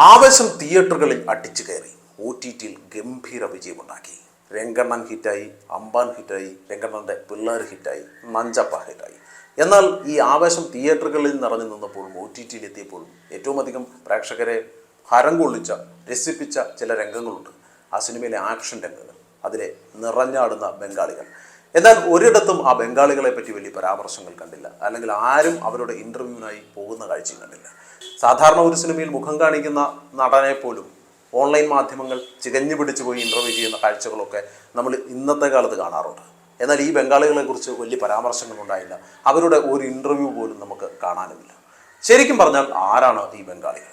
ആവേശം തിയേറ്ററുകളിൽ അടിച്ചു കയറി. ഒ ടി ടിയിൽ ഗംഭീര വിജയമുണ്ടാക്കി. രംഗണ്ണൻ ഹിറ്റായി അമ്പാൻ ഹിറ്റായി രംഗണ്ണന്റെ പിള്ളേർ ഹിറ്റായി നഞ്ചപ്പ ഹിറ്റായി. എന്നാൽ ഈ ആവേശം തിയേറ്ററുകളിൽ നിറഞ്ഞു നിന്നപ്പോഴും ഒ ടി ടിയിൽ എത്തിയപ്പോഴും ഏറ്റവും അധികം പ്രേക്ഷകരെ ഹരം കൊള്ളിച്ച രസിപ്പിച്ച ചില രംഗങ്ങളുണ്ട്. ആ സിനിമയിലെ ആക്ഷൻ രംഗങ്ങൾ അതിലെ നിറഞ്ഞാടുന്ന ബംഗാളികൾ. എന്നാൽ ഒരിടത്തും ആ ബംഗാളികളെ പറ്റി വലിയ പരാമർശങ്ങൾ കണ്ടില്ല. അല്ലെങ്കിൽ ആരും അവരുടെ ഇന്റർവ്യൂവിനായി പോകുന്ന കാഴ്ച കണ്ടില്ല. സാധാരണ ഒരു സിനിമയിൽ മുഖം കാണിക്കുന്ന നടനെ പോലും ഓൺലൈൻ മാധ്യമങ്ങൾ ചികഞ്ഞു പിടിച്ചു പോയി ഇന്റർവ്യൂ ചെയ്യുന്ന കാഴ്ചകളൊക്കെ നമ്മൾ ഇന്നത്തെ കാലത്ത് കാണാറുണ്ട്. എന്നാൽ ഈ ബംഗാളികളെ കുറിച്ച് വലിയ പരാമർശങ്ങൾ ഉണ്ടായില്ല. അവരുടെ ഒരു ഇന്റർവ്യൂ പോലും നമുക്ക് കാണാനുമില്ല ശരിക്കും പറഞ്ഞാൽ ആരാണ് ഈ ബംഗാളികൾ?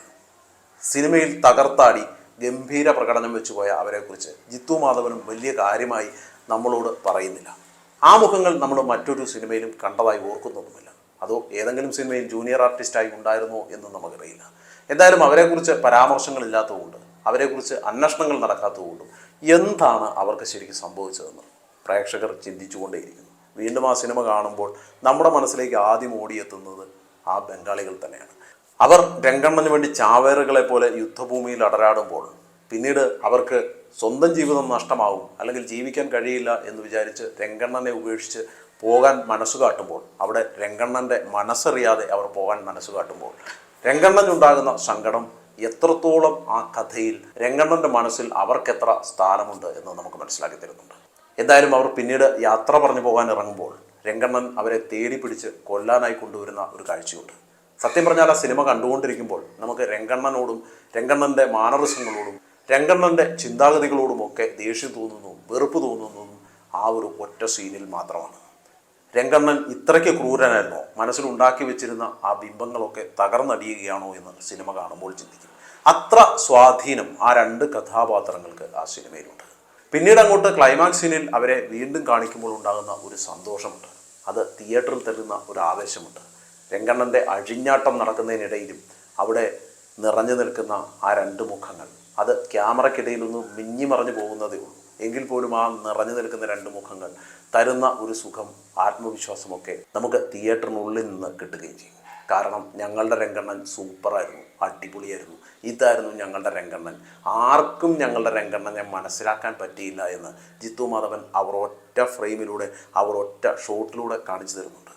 സിനിമയിൽ തകർത്താടി ഗംഭീര പ്രകടനം വെച്ചുപോയ അവരെക്കുറിച്ച് ജിത്തു മാധവനും വലിയ കാര്യമായി നമ്മളോട് പറയുന്നില്ല. ആ മുഖങ്ങൾ നമ്മൾ മറ്റൊരു സിനിമയിലും കണ്ടതായി ഓർക്കുന്നൊന്നുമില്ല. അതോ ഏതെങ്കിലും സിനിമയിൽ ജൂനിയർ ആർട്ടിസ്റ്റായി ഉണ്ടായിരുന്നോ എന്ന് നമുക്കറിയില്ല. എന്തായാലും അവരെക്കുറിച്ച് പരാമർശങ്ങളില്ലാത്തതുകൊണ്ട് അവരെക്കുറിച്ച് അന്വേഷണങ്ങൾ നടക്കാത്തതുകൊണ്ടും എന്താണ് അവർക്ക് ശരിക്കും സംഭവിച്ചതെന്ന് പ്രേക്ഷകർ ചിന്തിച്ചുകൊണ്ടേയിരിക്കുന്നു. വീണ്ടും ആ സിനിമ കാണുമ്പോൾ നമ്മുടെ മനസ്സിലേക്ക് ആദ്യം ഓടിയെത്തുന്നത് ആ ബംഗാളികൾ തന്നെയാണ്. അവർ രംഗണ്ണന് വേണ്ടി ചാവേറുകളെ പോലെ യുദ്ധഭൂമിയിൽ അടരാടുമ്പോൾ പിന്നീട് അവർക്ക് സ്വന്തം ജീവിതം നഷ്ടമാവും അല്ലെങ്കിൽ ജീവിക്കാൻ കഴിയില്ല എന്ന് വിചാരിച്ച് രംഗണ്ണനെ ഉപേക്ഷിച്ച് പോകാൻ മനസ്സ് കാട്ടുമ്പോൾ അവിടെ രംഗണ്ണന്റെ മനസ്സറിയാതെ അവർ പോകാൻ മനസ്സ് കാട്ടുമ്പോൾ രംഗണ്ണനുണ്ടാകുന്ന സങ്കടം എത്രത്തോളം ആ കഥയിൽ രംഗണ്ണന്റെ മനസ്സിൽ അവർക്കെത്ര സ്ഥാനമുണ്ട് എന്ന് നമുക്ക് മനസ്സിലാക്കി തരുന്നുണ്ട്. എന്തായാലും അവർ പിന്നീട് യാത്ര പറഞ്ഞു പോകാൻ ഇറങ്ങുമ്പോൾ രംഗണ്ണൻ അവരെ തേടി പിടിച്ച് കൊല്ലാനായി കൊണ്ടുവരുന്ന ഒരു കാഴ്ചയുണ്ട്. സത്യം പറഞ്ഞാൽ ആ സിനിമ കണ്ടുകൊണ്ടിരിക്കുമ്പോൾ നമുക്ക് രംഗണ്ണനോടും രംഗണ്ണന്റെ മാനറിസങ്ങളോടും രംഗണ്ണന്റെ ചിന്താഗതികളോടുമൊക്കെ ദേഷ്യം തോന്നുന്നു വെറുപ്പ് തോന്നുന്നു. ആ ഒരു ഒറ്റ സീനിൽ മാത്രമാണ്. രംഗണ്ണൻ ഇത്രയ്ക്ക് ക്രൂരനായിരുന്നോ? മനസ്സിലുണ്ടാക്കി വെച്ചിരുന്ന ആ ബിംബങ്ങളൊക്കെ തകർന്നടിയുകയാണോ എന്ന് സിനിമ കാണുമ്പോൾ ചിന്തിക്കും. അത്ര സ്വാധീനം ആ രണ്ട് കഥാപാത്രങ്ങൾക്ക് ആ സിനിമയിലുണ്ട്. പിന്നീട് അങ്ങോട്ട് ക്ലൈമാക്സ് സീനിൽ അവരെ വീണ്ടും കാണിക്കുമ്പോൾ ഉണ്ടാകുന്ന ഒരു സന്തോഷമുണ്ട്. അത് തിയേറ്ററിൽ തരുന്ന ഒരു ആവേശമുണ്ട്. രംഗണ്ണന്റെ അഴിഞ്ഞാട്ടം നടക്കുന്നതിനിടയിലും അവിടെ നിറഞ്ഞു നിൽക്കുന്ന ആ രണ്ട് മുഖങ്ങൾ. അത് ക്യാമറയ്ക്കിടയിൽ ഒന്ന് മിന്നി മറഞ്ഞു പോകുന്നതേ ഉള്ളൂ. എങ്കിൽ പോലും ആ നിറഞ്ഞു നിൽക്കുന്ന രണ്ട് മുഖങ്ങൾ തരുന്ന ഒരു സുഖം ആത്മവിശ്വാസമൊക്കെ നമുക്ക് തിയേറ്ററിനുള്ളിൽ നിന്ന് കിട്ടുകയും ചെയ്യും. കാരണം ഞങ്ങളുടെ രംഗണ്ണൻ സൂപ്പറായിരുന്നു അടിപൊളിയായിരുന്നു. ഇതായിരുന്നു ഞങ്ങളുടെ രംഗണ്ണൻ. ആർക്കും ഞങ്ങളുടെ രംഗണ്ണനെ മനസ്സിലാക്കാൻ പറ്റിയില്ല എന്ന് ജിത്തു മാധവൻ അവർ ഒറ്റ ഫ്രെയിമിലൂടെ അവർ ഒറ്റ ഷോട്ടിലൂടെ കാണിച്ചു തരുന്നുണ്ട്.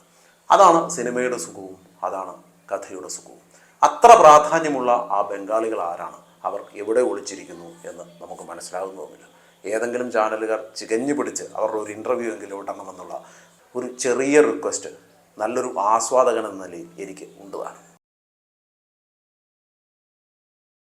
അതാണ് സിനിമയുടെ സുഖവും അതാണ് കഥയുടെ സുഖവും. അത്ര പ്രാധാന്യമുള്ള ആ ബംഗാളികൾ ആരാണ്? അവർ എവിടെ ഒളിച്ചിരിക്കുന്നു എന്ന് നമുക്ക് മനസ്സിലാകുന്നതുമില്ല. ഏതെങ്കിലും ചാനലുകാർ ചികഞ്ഞു പിടിച്ച് അവരുടെ ഒരു ഇന്റർവ്യൂ എങ്കിലും ഇടണമെന്നുള്ള ഒരു ചെറിയ റിക്വസ്റ്റ് നല്ലൊരു ആസ്വാദകൻ എന്ന നിലയിൽ എനിക്ക് ഉണ്ട് താനും